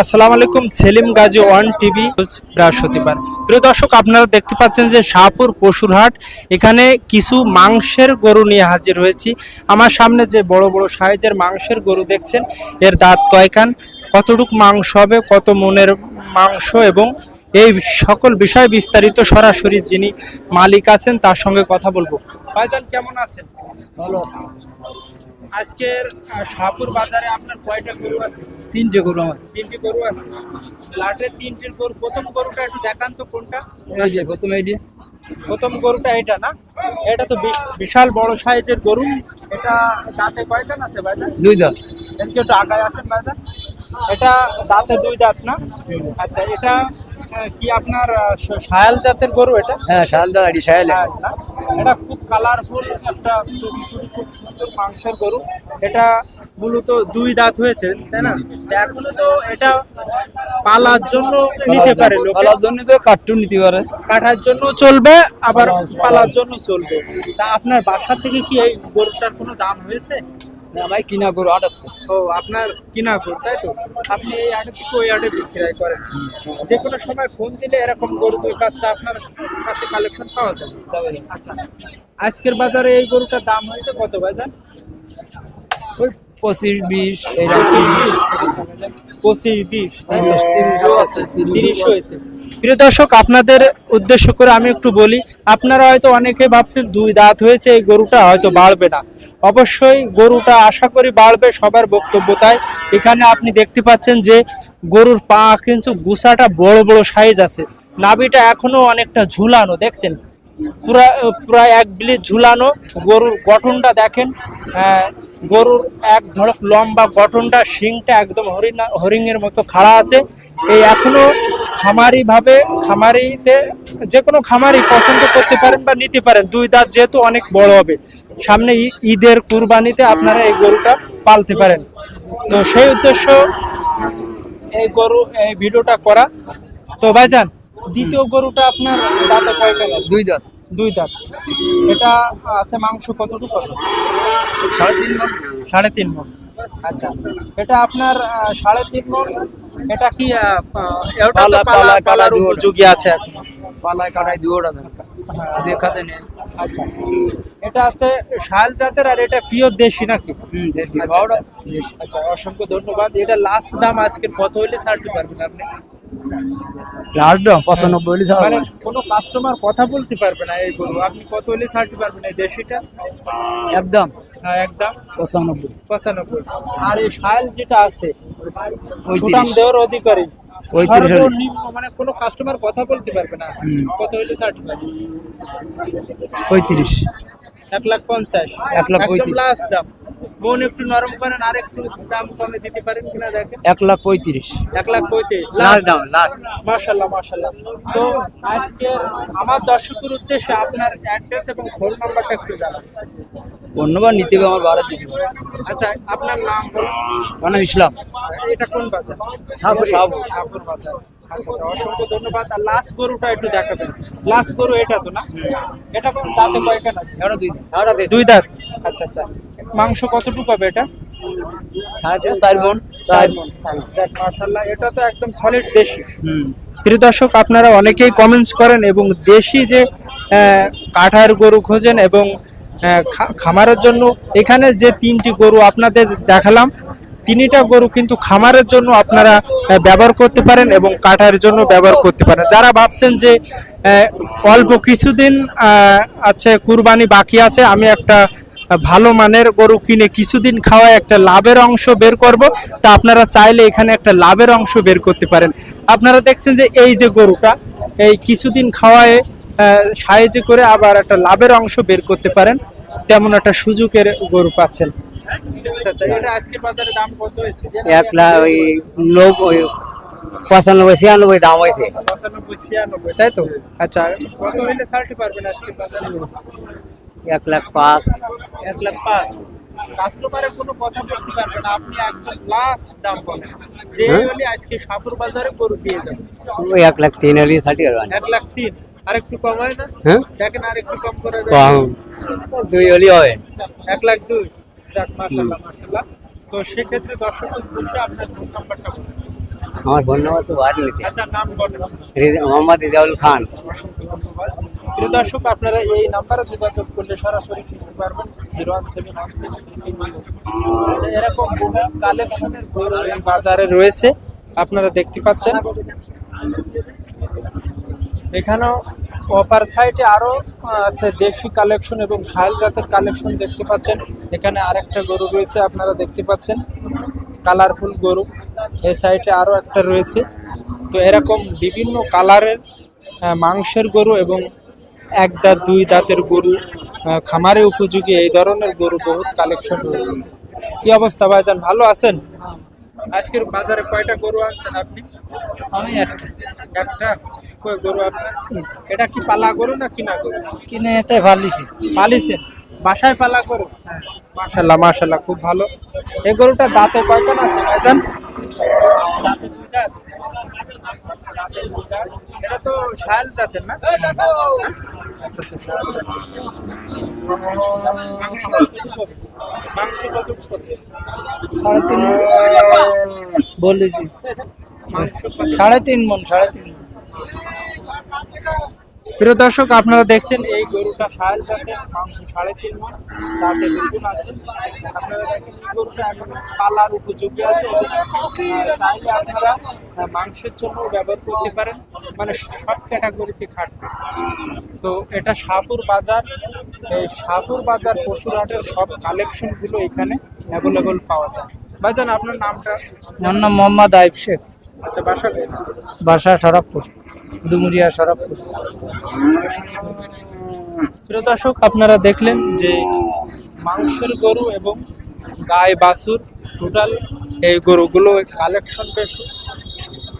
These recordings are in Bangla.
আসসালামু আলাইকুম, সেলিম গাজী ওয়ান টিভি বৃহস্পতিবার। প্রিয় দর্শক, আপনারা দেখতে পাচ্ছেন যে শাহপুর পশুরহাট, এখানে কিছু মাংসের গরু নিয়ে হাজির হয়েছি। আমার সামনে যে বড় বড় সাইজের মাংসের গরু দেখছেন, এর দাঁত কয়খান, কতটুক মাংস হবে, কত মনের মাংস এবং এই সকল বিষয় বিস্তারিত সরাসরি যিনি মালিক আছেন, তার সঙ্গে কথা বলব। ভাইজান, কেমন আছেন? ভালো আছে। আজকের শাহপুর বাজারে আপনার কয়টা গরু আছে? তিনটে গরু আমার। তিনটি গরু আছে। লাটের তিনটির গরু প্রথম গরুটা একটু দেখান তো কোনটা? এই যে প্রথমে এই যে। প্রথম গরুটা এটা না? এটা তো বিশাল বড় সাইজের গরু। এটা দাঁতে কয়টা আছে ভাইজান? দুই দাঁত। এর কি একটু আগায় আসেন ভাইজান। এটা দাঁতে দুই দাঁত না? আচ্ছা এটা কি আপনার সায়াল জাতের গরু এটা? হ্যাঁ আড়ি শায়ালে। হ্যাঁ, না? এটা খুব কালারফুল একটা ছবি ছবি খুব সুন্দর মাংসের গরু এটা মূলত দুই দাঁত হয়েছে তাই না? এখনও তো এটা পালার জন্য নিতে পারে পালার জন্য তো কাটটু নিতে পারে। কাটার জন্য চলবে আবার পালার জন্য চলবে। তা আপনার বাসা থেকে কি এই গরুটার কোনো দাম হয়েছে? ভাই কিনা গরু আটাত ও আপনার কিনা গরু তাই তো? আপনি এই আটে থেকে ওই আটে বিক্রয় করেন? যে কোনো সময় ফোন দিলে এরকম গরু দুই পাঁচটা আপনার কাছে কালেকশন পাওয়া যাবে আচ্ছা আজকের বাজারে এই গরুটার দাম হয়েছে কত বাজার ওই পঁচিশ বিশ পঁচিশ বিশ। তিরিশ হয়েছে। প্রিয় দর্শক, আপনাদের উদ্দেশ্য করে আমি একটু বলি, আপনারা হয়তো অনেকে ভাবছেন দুই দাঁত হয়েছে, এই গরুটা হয়তো বাড়বে না। অবশ্যই গরুটা আশা করি বাড়বে, সবার বক্তব্য তাই। এখানে আপনি দেখতে পাচ্ছেন যে গরুর পা কিন্তু গুসাটা বড় বড় সাইজ আছে। নাবিটা এখনও অনেকটা ঝুলানো, দেখছেন? পুরা পুরা এক বিলি ঝুলানো গরুর গঠনটা দেখেন। আহ, গরুর এক ধড়ক লম্বা গঠনটা শিংটা একদম হরিণ হরিণের মতো খাড়া আছে। এই এখনও খামারি ভাবে খামারিতে যে কোনো খামারি পছন্দ করতে পারেন বা নিতে পারেন। দুই দাঁত যেহেতু অনেক বড় হবে। সামনে ঈদের কুরবানিতে আপনারা এই গরুটা পালতে পারেন। তো সেই উদ্দেশ্য এই গরু এই ভিডিওটা করা। তো ভাইজান দ্বিতীয় গরুটা আপনার দাঁতে কয়টা দুই দাঁত। দুই দাঁত। এটা আছে মাংস কতটুকু সাড়ে তিন মণ। সাড়ে তিন মন আচ্ছা এটা আপনার সাড়ে তিন মন এটা কি এটা তো পালা- পালার উপযোগী আছে এখন। পালায় কাটায় দুয়োটা দরকার যে নেই আচ্ছা। এটা আছে শাল জাতের আর এটা পিওর দেশি নাকি? হুম দেশি। আচ্ছা, আচ্ছা। আচ্ছা অসংখ্য ধন্যবাদ। এটা লাস্ট দাম আজকে কত হইলে ছাড়তে পারবেন আপনি? লাস্ট পঁচানব্বই হলে ছাড়া মানে কোনো কাস্টমার কথা বলতে পারবে না এই গরু। আপনি কত হইলে ছাড়তে পারবেন এই দেশিটা? একদম। হ্যাঁ, একদম। পঁচানব্বই। পঁচানব্বই। আর এই শাল যেটা আছে ওই দেওয়ার অধিকারী হলে- সর্বনিম্ন মানে কোনো কাস্টমার কথা বলতে পারবে না। কত হইলে ছাড়তে পারবে? পঁয়ত্রিশ। এক লাখ পঞ্চাশ। এক লাখ পঁয়ত্রিশ। লাস্ট দাম। মন একটু নরম করেন আর একটু দাম কমে দিতে পারেন কিনা দেখেন। এক লাখ পঁয়ত্রিশ। এক লাখ পঁয়ত্রিশ। লাস্ট লাস্ট তো আজকে আমার দর্শকের উদ্দেশ্যে আপনার অ্যাড্রেস এবং ফোন নাম্বারটা একটু জানান। অন্যবার নিতে হবে আমার দিতে হবে আচ্ছা আপনার নাম বলুন। ইসলাম। এটা কোন বাজার। শাহপুর বাজার। আচ্ছা আচ্ছা অসংখ্য ধন্যবাদ। আর লাস্ট গরুটা একটু দেখাবেন। লাস্ট গরু এটা তো না? এটা কোন দাঁতে কয়খান আছে? এটা দুই। এটা দুই। দাঁত। আচ্ছা আচ্ছা। মাংস কতটুকু হবে এটা? এটা তো একদম সলিড দেশি। হুম। প্রিয় দর্শক আপনারা অনেকেই কমেন্টস করেন এবং দেশি যে কাঠার গরু খোঁজেন এবং খামারের জন্য এখানে যে তিনটি গরু আপনাদের দেখালাম তিনটা গরু কিন্তু খামারের জন্য আপনারা ব্যবহার করতে পারেন এবং কাঠার জন্য ব্যবহার করতে পারেন। যারা ভাবছেন যে অল্প কিছুদিন আছে, কুরবানি বাকি আছে, আমি একটা ভালো মানের গরু কিনে কিছুদিন খাওয়ায় একটা লাভের অংশ বের করব, তা আপনারা চাইলে এখানে একটা লাভের অংশ বের করতে পারেন। আপনারা দেখছেন যে এই যে গরুটা, এই কিছুদিন খাওয়ায় সাহায্য করে আবার একটা লাভের অংশ বের করতে পারেন, তেমন একটা সুযোগের গরু পাচ্ছেন। আচ্ছা এটা আজকের বাজারে দাম কত হয়েছে? এক লাখ ওই নব্বই পঁচানব্বই ছিয়ানব্বই দাম হয়েছে। তাই তো? আচ্ছা কত হইলে ছাড়তে পারবেন আজকের বাজারে? এক লাখ পাঁচ। এক লাখ পাঁচ। কাস্টমারের কোনো কথা বলতে পারবে না। আপনি একদম লাস্ট দাম বলেন। যে হ্যাঁ? হলে আজকে শাহপুর বাজারে গরু দিয়ে যাবেন ওই এক লাখ তিন হলে ষাটি এক লাখ তিন। আর একটু কম হয় না? হ্যাঁ? দেখেন আর একটু কম করে দেন। দুই হলে হবে। এক লাখ দুই। যাক তো সেক্ষেত্রে উদ্দেশ্যে আপনার ফোন নাম্বারটা বলুন। আমার ফোন নাম্বার তো নিতে আচ্ছা নাম বলেন। মোহাম্মদ রিজাউল খান। প্রিয় দর্শক আপনারা এই নাম্বারে যোগাযোগ করলে সরাসরি কিনতে পারবেন। Zero one seven one seven এরকম কালেকশনের বাজারে রয়েছে। আপনারা দেখতে পাচ্ছেন। এখানেও অপার সাইডে আরও আছে দেশি কালেকশন এবং শাইল জাতের কালেকশন দেখতে পাচ্ছেন। এখানে আরেকটা গরু রয়েছে, আপনারা দেখতে পাচ্ছেন। কালারফুল গরু। এই সাইডে আরও একটা রয়েছে। তো এরকম বিভিন্ন কালারের মাংসের গরু এবং এক দাঁত, দুই দাঁতের গরু খামারে উপযোগী এই ধরনের গরু বহুত কালেকশন রয়েছে। কি অবস্থা ভাইজান, ভালো আছেন? আজকের বাজারে কয়টা গরু আনছেন আপনি? আমি একটা একটা কই গরু আপনার? এটা কি পালা গরু না কিনা গরু? কিনে বাসায় পালা গরু? মাশাল্লাহ মাশাল্লাহ খুব ভালো। এই গরুটা দাঁতে কয়জন আছে ভাইজান। এটা তো জাতের না? আচ্ছা আচ্ছা মাংস? সাড়ে তিন বলেছি। সাড়ে তিন মন, সাড়ে তিন মণ। প্রিয় দর্শক, আপনারা দেখছেন এই গরুটা জাতের, মাংস সাড়ে তিন মন তাতে দুগুণ আছে। আপনারা দেখেন এই গরুটা পালার উপযোগী আছে। চাইলে আপনারা মাংসের জন্য ব্যবহার করতে পারেন। মানে সব ক্যাটাগরিতে খাটবে তো এটা শাহপুর বাজার। এই শাহপুর বাজার পশুরহাটের সব কালেকশনগুলো এখানে অ্যাভেলেবল পাওয়া যায়। ভাইজান, আপনার নামটা? আমার নাম মোহাম্মদ আইব শেখ। আচ্ছা বাসা বাসা সরবপুর ডুমুরিয়া সরবপুর প্রিয় দর্শক, আপনারা দেখলেন যে মাংসের গরু এবং গায়ে বাছুর টোটাল এই গরুগুলো কালেকশন বেশি।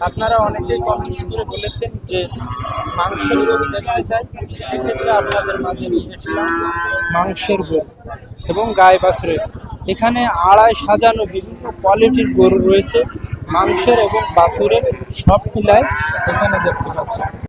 আপনারা অনেকেই কমেন্টস করে বলেছেন যে মাংসের গরু দেখতে চাই সেক্ষেত্রে আপনাদের মাঝে নিয়ে এসলাম মাংসের গরু এবং গায়ে বাছুরের। এখানে আড়াই সাজানো বিভিন্ন কোয়ালিটির গরু রয়েছে। মাংসের এবং বাছুরের সব মিলায় এখানে দেখতে পাচ্ছেন।